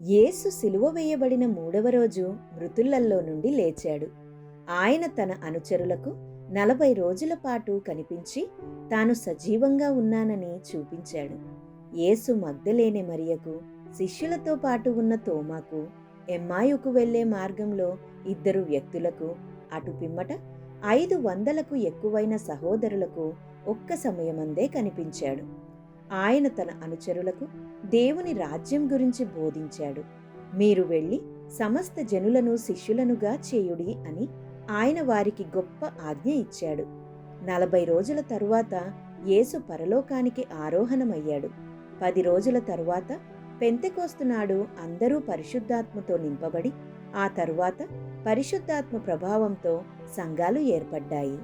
యేసు సిలువ వేయబడిన మూడవ రోజు మృతులల్లో నుండి లేచాడు. ఆయన తన అనుచరులకు నలభై రోజుల పాటు కనిపించి తాను సజీవంగా ఉన్నానని చూపించాడు. యేసు మగ్ధలేని మరియకు శిష్యులతో పాటు ఉన్న తోమాకు ఎమ్మాయుకు వెళ్ళే మార్గంలో ఇద్దరు వ్యక్తులకు అటు పిమ్మట ఐదు వందలకు ఎక్కువైన సహోదరులకు ఒక్క సమయమందే కనిపించాడు. ఆయన తన అనుచరులకు దేవుని రాజ్యం గురించి బోధించాడు. మీరు వెళ్ళి సమస్త జనులను శిష్యులనుగా చేయుడి అని ఆయన వారికి గొప్ప ఆజ్ఞ ఇచ్చాడు. నలభై రోజుల తరువాత యేసు పరలోకానికి ఆరోహణమయ్యాడు. పది రోజుల తరువాత పెంతెకోస్తునాడు అందరూ పరిశుద్ధాత్మతో నింపబడి ఆ తరువాత పరిశుద్ధాత్మ ప్రభావంతో సంఘాలు ఏర్పడ్డాయి.